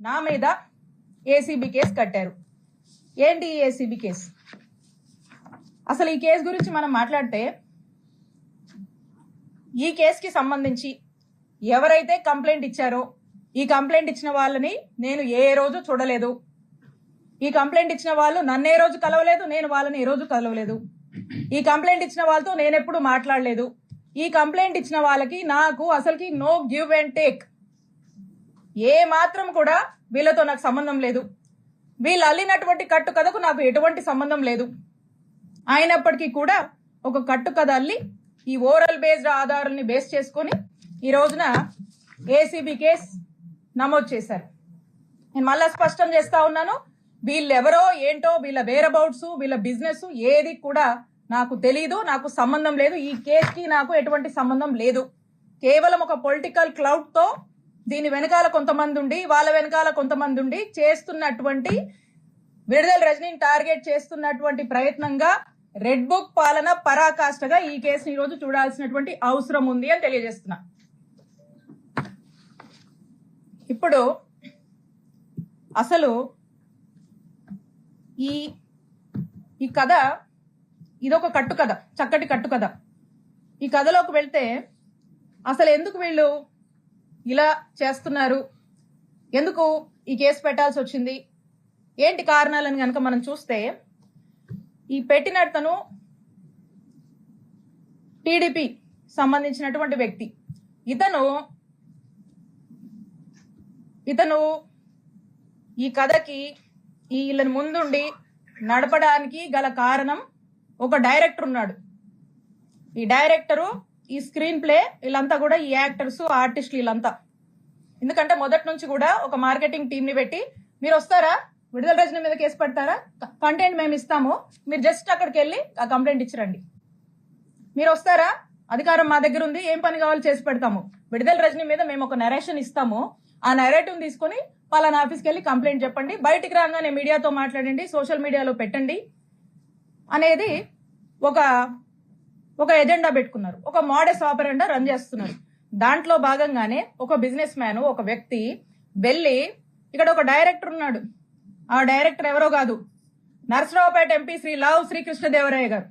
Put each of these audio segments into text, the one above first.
నా మీద ACB case కట్టారు. ఏంటి ఈ ఏసీబీ కేసు? అసలు ఈ కేసు గురించి మనం మాట్లాడితే ఈ కేసుకి సంబంధించి ఎవరైతే కంప్లైంట్ ఇచ్చారో ఈ కంప్లైంట్ ఇచ్చిన వాళ్ళని నేను ఏ రోజు చూడలేదు. ఈ కంప్లైంట్ ఇచ్చిన వాళ్ళు నన్ను ఏ రోజు కలవలేదు నేను వాళ్ళని ఏ రోజు కలవలేదు. ఈ కంప్లైంట్ ఇచ్చిన వాళ్ళతో నేనెప్పుడు మాట్లాడలేదు. ఈ కంప్లైంట్ ఇచ్చిన వాళ్ళకి నాకు అసలుకి నో గివ్ అండ్ టేక్ ఏ మాత్రం కూడా వీళ్ళతో నాకు సంబంధం లేదు. వీళ్ళు అల్లినటువంటి కట్టు కథకు నాకు ఎటువంటి సంబంధం లేదు. అయినప్పటికీ కూడా ఒక కట్టు కథ అల్లి ఈ ఓరల్ బేస్డ్ ఆధారాలని బేస్ చేసుకొని ఈ రోజున ఏసీబీ కేస్ నమోదు చేశారు. నేను మళ్ళా స్పష్టం చేస్తా ఉన్నాను. వీళ్ళెవరో ఏంటో వీళ్ళ వేరబౌట్స్ వీళ్ళ బిజినెస్ ఏది కూడా నాకు తెలీదు నాకు సంబంధం లేదు. ఈ కేసుకి నాకు ఎటువంటి సంబంధం లేదు. కేవలం ఒక పొలిటికల్ క్లౌడ్తో దీని వెనకాల కొంతమంది ఉండి వాళ్ళ వెనకాల కొంతమంది ఉండి చేస్తున్నటువంటి విడుదల రజనీని టార్గెట్ చేస్తున్నటువంటి ప్రయత్నంగా రెడ్ బుక్ పాలన పరాకాష్ఠగా ఈ కేసుని ఈరోజు రోజు చూడాల్సినటువంటి అవసరం ఉంది అని తెలియజేస్తున్నా. ఇప్పుడు అసలు ఈ ఈ కథ ఇదొక కట్టు కథ చక్కటి కట్టు కథ ఈ కథలోకి వెళ్తే అసలు ఎందుకు వీళ్ళు ఇలా చేస్తున్నారు. ఎందుకు ఈ కేసు పెట్టాల్సి వచ్చింది? ఏంటి కారణాలని కనుక మనం చూస్తే ఈ పెట్టిన తను టీడీపీ సంబంధించినటువంటి వ్యక్తి. ఇతను ఇతను ఈ కథకి ఈ వీళ్ళని ముందుండి నడపడానికి గల కారణం ఒక డైరెక్టర్ ఉన్నాడు. ఈ డైరెక్టరు ఈ స్క్రీన్ ప్లే వీళ్ళంతా కూడా ఈ యాక్టర్స్ ఆర్టిస్టులు వీళ్ళంతా. ఎందుకంటే మొదటి నుంచి కూడా ఒక మార్కెటింగ్ టీంని పెట్టి మీరు వస్తారా? విడుదల రజనీ మీద కేసు పెడతారా? కంటెంట్ మేము ఇస్తాము. మీరు జస్ట్ అక్కడికి వెళ్ళి ఆ కంప్లైంట్ ఇచ్చిరండి. మీరు వస్తారా? అధికారం మా దగ్గర ఉంది. ఏం పని కావాలో చేసి పెడతాము. విడుదల రజనీ మీద మేము ఒక నెరేషన్ ఇస్తాము. ఆ నెరేటివ్ తీసుకొని పలానా ఆఫీస్కి వెళ్ళి కంప్లైంట్ చెప్పండి. బయటికి రాగానే మీడియాతో మాట్లాడండి. సోషల్ మీడియాలో పెట్టండి. అనేది ఒక ఒక ఎజెండా పెట్టుకున్నారు. ఒక మోడెస్ ఆపరెండా రన్ చేస్తున్నారు. దాంట్లో భాగంగానే ఒక బిజినెస్ మ్యాన్ ఒక వ్యక్తి వెళ్ళి ఇక్కడ ఒక డైరెక్టర్ ఉన్నాడు. ఆ డైరెక్టర్ ఎవరో కాదు. Narasaraopet MP Shri Lavu Srikrishnadevaraya garu.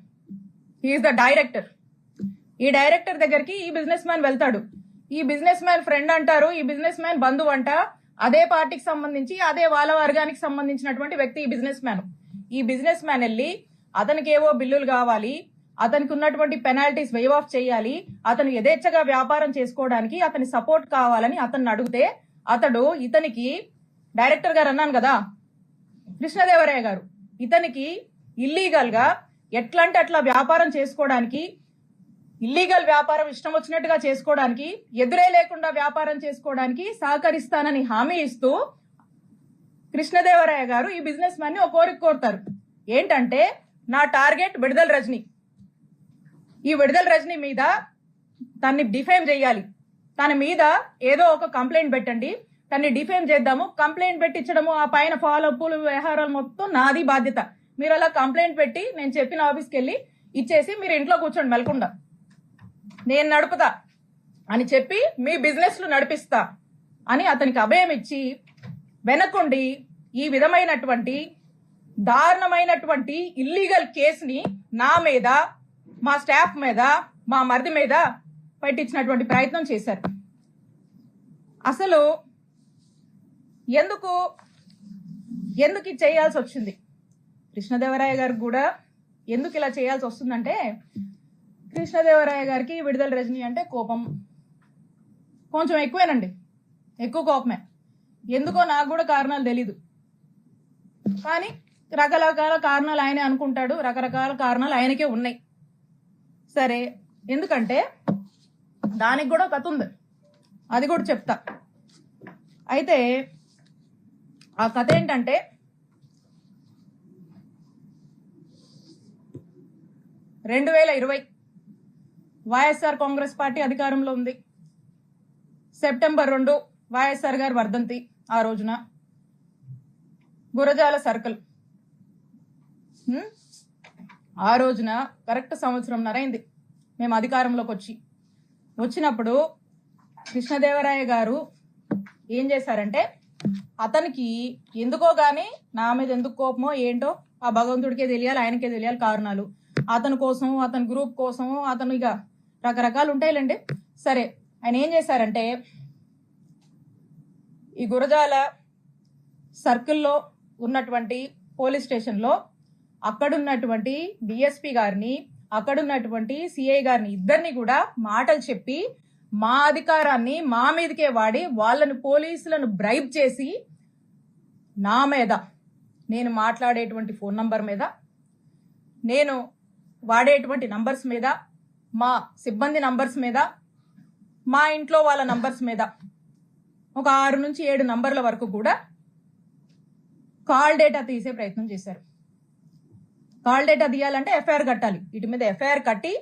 He is the director ఈ డైరెక్టర్ దగ్గరికి ఈ బిజినెస్ మ్యాన్ వెళ్తాడు. ఈ బిజినెస్ మ్యాన్ ఫ్రెండ్ అంటారు ఈ బిజినెస్ మ్యాన్ బంధువు అంట. అదే పార్టీకి సంబంధించి అదే వాళ్ళ వర్గానికి సంబంధించినటువంటి వ్యక్తి ఈ బిజినెస్ మ్యాన్ ఈ బిజినెస్ మ్యాన్ వెళ్ళి అతనికి ఏవో బిల్లులు కావాలి అతనికి ఉన్నటువంటి పెనాల్టీస్ వేవ్ ఆఫ్ చేయాలి. అతను యథేచ్ఛగా వ్యాపారం చేసుకోవడానికి అతని సపోర్ట్ కావాలని అతన్ని అడిగితే అతడు ఇతనికి డైరెక్టర్ గారు అన్నాను కదా కృష్ణదేవరాయ గారు ఇతనికి ఇల్లీగల్గా ఎట్లంటే అట్లా వ్యాపారం చేసుకోవడానికి ఇల్లీగల్ వ్యాపారం ఇష్టం వచ్చినట్టుగా చేసుకోవడానికి ఎదురే లేకుండా వ్యాపారం చేసుకోవడానికి సహకరిస్తానని హామీ ఇస్తూ కృష్ణదేవరాయ గారు ఈ బిజినెస్ మ్యాన్ని ఒక కోరిక కోరుతారు. ఏంటంటే నా టార్గెట్ విడుదల రజని. ఈ విడుదల రజని మీద తన్ని డిఫేమ్ చేయాలి. తన మీద ఏదో ఒక కంప్లైంట్ పెట్టండి. తన్ని డిఫేమ్ చేద్దాము. కంప్లైంట్ పెట్టించడము ఆ పైన ఫాలోఅప్లు వ్యవహారాలు మొత్తం నాది బాధ్యత. మీరు అలా కంప్లైంట్ పెట్టి నేను చెప్పిన ఆఫీస్కి వెళ్ళి ఇచ్చేసి మీరు ఇంట్లో కూర్చోండి మెలకుండా నేను నడుపుతా అని చెప్పి మీ బిజినెస్లు నడిపిస్తా అని అతనికి అభయం ఇచ్చి వెనకుండి ఈ విధమైనటువంటి దారుణమైనటువంటి ఇల్లీగల్ కేసుని నా మీద మా స్టాఫ్ మీద మా మరిది మీద పెట్టించినటువంటి ప్రయత్నం చేశారు. అసలు ఎందుకు ఎందుకు ఇది చేయాల్సి వచ్చింది? కృష్ణదేవరాయ గారికి కూడా ఎందుకు ఇలా చేయాల్సి వస్తుందంటే కృష్ణదేవరాయ గారికి విడుదల రజనీ అంటే కోపం. కొంచెం ఎక్కువేనండి. ఎక్కువ కోపమే. ఎందుకో నాకు కూడా కారణాలు తెలీదు. కానీ రకరకాల కారణాలు ఆయనే అనుకుంటాడు. రకరకాల కారణాలు ఆయనకే ఉన్నాయి. సరే ఎందుకంటే దానికి కూడా కథ ఉంది. అది కూడా చెప్తా. అయితే ఆ కథ ఏంటంటే రెండు వేల ఇరవై వైఎస్ఆర్ కాంగ్రెస్ పార్టీ అధికారంలో ఉంది. సెప్టెంబర్ రెండు వైఎస్ఆర్ గారు వర్ధంతి ఆ రోజున. గురజాల సర్కిల్. ఆ రోజున కరెక్ట్ సంవత్సరం నరైంది మేము అధికారంలోకి వచ్చి. వచ్చినప్పుడు కృష్ణదేవరాయ గారు ఏం చేశారంటే అతనికి ఎందుకో కానీ నా మీద ఎందుకు కోపమో ఏంటో ఆ భగవంతుడికే తెలియాలి ఆయనకే తెలియాలి కారణాలు. అతని కోసం అతని గ్రూప్ కోసం అతను ఇక రకరకాలు ఉంటాయిలేండి. సరే ఆయన ఏం చేశారంటే ఈ గురజాల సర్కిల్లో ఉన్నటువంటి పోలీస్ స్టేషన్లో అక్కడున్నటువంటి డిఎస్పి గారిని అక్కడున్నటువంటి సిఐ గారిని ఇద్దరిని కూడా మాటలు చెప్పి మా అధికారాన్ని మా మీదకే వాడి వాళ్ళను పోలీసులను బ్రైబ్ చేసి నా మీద నేను మాట్లాడేటువంటి ఫోన్ నంబర్ మీద నేను వాడేటువంటి నంబర్స్ మీద మా సిబ్బంది నంబర్స్ మీద మా ఇంట్లో వాళ్ళ నంబర్స్ మీద ఒక ఆరు నుంచి ఏడు నంబర్ల వరకు కూడా కాల్ డేటా తీసే ప్రయత్నం చేశారు. కాల్ డేటా తీయాలంటే ఎఫ్ఐఆర్ కట్టాలి. వీటి మీద ఎఫ్ఐఆర్ కట్టి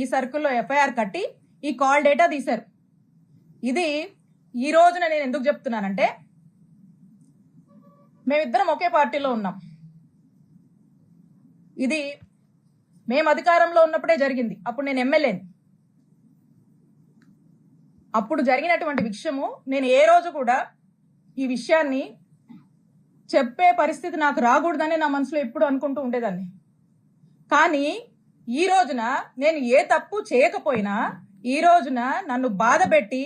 ఈ సర్కిల్లో ఎఫ్ఐఆర్ కట్టి ఈ కాల్ డేటా తీశారు. ఇది ఈ రోజున నేను ఎందుకు చెప్తున్నానంటే మేమిద్దరం ఒకే పార్టీలో ఉన్నాం. ఇది మేము అధికారంలో ఉన్నప్పుడే జరిగింది. అప్పుడు నేను ఎమ్మెల్యేని. అప్పుడు జరిగినటువంటి విషయము నేను ఏ రోజు కూడా ఈ విషయాన్ని చెప్పే పరిస్థితి నాకు రాకూడదని నా మనసులో ఎప్పుడు అనుకుంటూ ఉండేదాన్ని. కానీ ఈ రోజున నేను ఏ తప్పు చేయకపోయినా ఈ రోజున నన్ను బాధ పెట్టి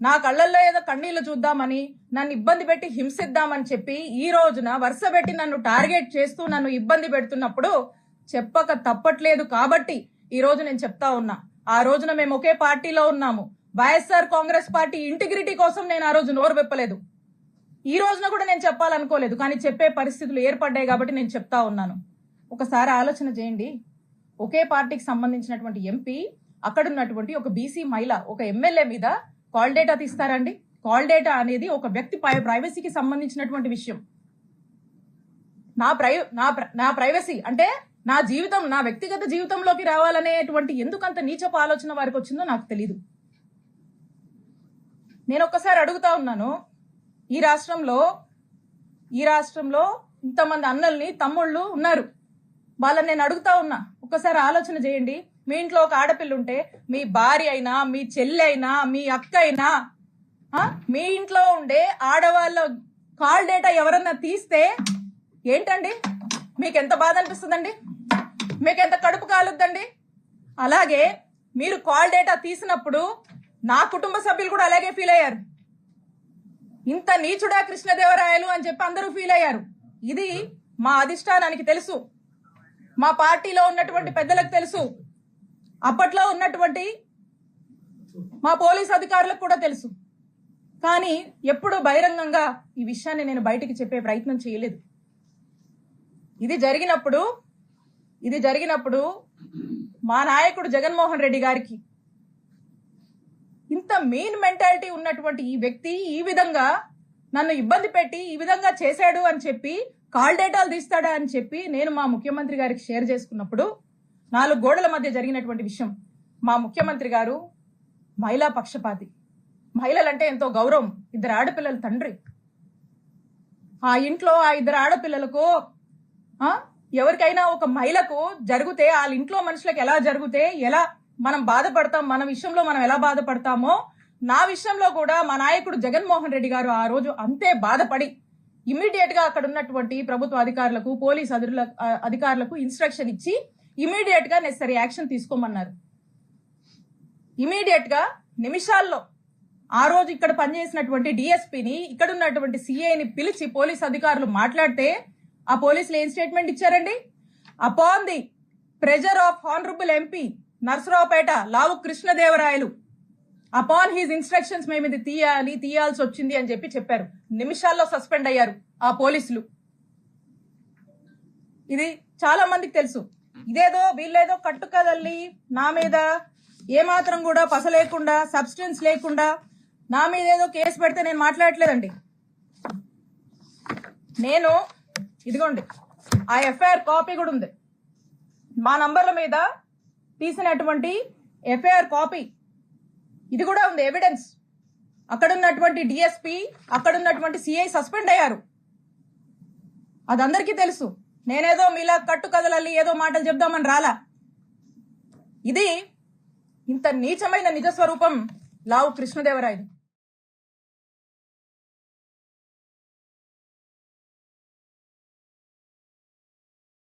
నా కళ్ళల్లో ఏదో కన్నీళ్ళు చూద్దామని నన్ను ఇబ్బంది పెట్టి హింసిద్దామని చెప్పి ఈ రోజున వరుస పెట్టి నన్ను టార్గెట్ చేస్తూ నన్ను ఇబ్బంది పెడుతున్నప్పుడు చెప్పక తప్పట్లేదు కాబట్టి ఈ రోజు నేను చెప్తా ఉన్నా. ఆ రోజున మేము ఒకే పార్టీలో ఉన్నాము. వైఎస్ఆర్ కాంగ్రెస్ పార్టీ ఇంటిగ్రిటీ కోసం నేను ఆ రోజు నోరు విప్పలేదు. ఈ రోజున కూడా నేను చెప్పాలనుకోలేదు కానీ చెప్పే పరిస్థితులు ఏర్పడ్డాయి కాబట్టి నేను చెప్తా ఉన్నాను. ఒకసారి ఆలోచన చేయండి. ఒకే పార్టీకి సంబంధించినటువంటి ఎంపీ అక్కడ ఉన్నటువంటి ఒక బీసీ మహిళ ఒక ఎమ్మెల్యే మీద కాల్ డేటా తీస్తారండి. కాల్ డేటా అనేది ఒక వ్యక్తి ప్రైవసీకి సంబంధించినటువంటి విషయం. నా ప్రై నా నా ప్రైవసీ అంటే నా జీవితం నా వ్యక్తిగత జీవితంలోకి రావాలనేటువంటి ఎందుకంత నీచపు ఆలోచన వారికి వచ్చిందో నాకు తెలీదు. నేను ఒక్కసారి అడుగుతా ఉన్నాను. ఈ రాష్ట్రంలో ఈ రాష్ట్రంలో ఇంతమంది అన్నల్ని తమ్ముళ్ళు ఉన్నారు. వాళ్ళని నేను అడుగుతా ఉన్నా ఒక్కసారి ఆలోచన చేయండి. మీ ఇంట్లో ఒక ఆడపిల్ల ఉంటే మీ భార్య అయినా మీ చెల్లి అయినా మీ అక్క అయినా మీ ఇంట్లో ఉండే ఆడవాళ్ళ కాల్ డేటా ఎవరన్నా తీస్తే ఏంటండి? మీకు ఎంత బాధ అనిపిస్తుందండి? మీకు ఎంత కడుపు కాలుద్దండి? అలాగే మీరు కాల్ డేటా తీసినప్పుడు నా కుటుంబ సభ్యులు కూడా అలాగే ఫీల్ అయ్యారు. ఇంత నీచుడా కృష్ణదేవరాయలు అని చెప్పి అందరూ ఫీల్ అయ్యారు. ఇది మా అధిష్టానానికి తెలుసు. మా పార్టీలో ఉన్నటువంటి పెద్దలకు తెలుసు. అప్పట్లో ఉన్నటువంటి మా పోలీస్ అధికారులకు కూడా తెలుసు. కానీ ఎప్పుడు బహిరంగంగా ఈ విషయాన్ని నేను బయటికి చెప్పే ప్రయత్నం చేయలేదు. ఇది జరిగినప్పుడు ఇది జరిగినప్పుడు మా నాయకుడు జగన్మోహన్ రెడ్డి గారికి ఇంత మెయిన్ మెంటాలిటీ ఉన్నటువంటి ఈ వ్యక్తి ఈ విధంగా నన్ను ఇబ్బంది పెట్టి ఈ విధంగా చేశాడు అని చెప్పి కాల్ డేటాలు తీస్తాడా అని చెప్పి నేను మా ముఖ్యమంత్రి గారికి షేర్ చేసుకున్నప్పుడు నాలుగు గోడల మధ్య జరిగినటువంటి విషయం. మా ముఖ్యమంత్రి గారు మహిళా పక్షపాతి. మహిళలంటే ఎంతో గౌరవం. ఇద్దరు ఆడపిల్లల తండ్రి. ఆ ఇంట్లో ఆ ఇద్దరు ఆడపిల్లలకు ఎవరికైనా ఒక మహిళకు జరిగితే వాళ్ళ ఇంట్లో మనుషులకు ఎలా జరిగితే ఎలా మనం బాధపడతాం మన విషయంలో మనం ఎలా బాధపడతామో నా విషయంలో కూడా మా నాయకుడు జగన్మోహన్ రెడ్డి గారు ఆ రోజు అంతే బాధపడి ఇమీడియట్గా అక్కడ ఉన్నటువంటి ప్రభుత్వ అధికారులకు పోలీస్ అధిరుల అధికారులకు ఇన్స్ట్రక్షన్ ఇచ్చి ఇమీడియట్గా నెసరీ యాక్షన్ తీసుకోమన్నారు. ఇమీడియట్గా నిమిషాల్లో ఆ రోజు ఇక్కడ పనిచేసినటువంటి డిఎస్పీని ఇక్కడ ఉన్నటువంటి సిఐని పిలిచి పోలీస్ అధికారులు మాట్లాడితే ఆ పోలీసులు ఏం స్టేట్మెంట్ ఇచ్చారండి? Upon the pressure of honourable MP Narasaraopet Lavu Krishnadevarayalu upon his instructions మేము ఇది తీయాలి తీయాల్సి వచ్చింది అని చెప్పి చెప్పారు. నిమిషాల్లో సస్పెండ్ అయ్యారు ఆ పోలీసులు. ఇది చాలా మందికి తెలుసు. ఇదేదో వీళ్ళేదో కట్టుకదల్లి నా మీద ఏమాత్రం కూడా పస లేకుండా సబ్స్టెన్స్ లేకుండా నా మీద ఏదో కేసు పెడితే నేను మాట్లాడట్లేదండి. నేను ఇదిగోండి ఆ ఎఫ్ఐఆర్ కాపీ కూడా ఉంది. మా నంబర్ల మీద తీసినటువంటి ఎఫ్ఐఆర్ కాపీ ఇది కూడా ఉంది ఎవిడెన్స్ అక్కడున్నటువంటి డిఎస్పి అక్కడున్నటువంటి సిఐ సస్పెండ్ అయ్యారు. అది అందరికీ తెలుసు. నేనేదో మీలా కట్టు కదలల్లి ఏదో మాటలు చెప్దామని రాలా. ఇది ఇంత నీచమైన నిజ స్వరూపం లావు కృష్ణదేవరాయలు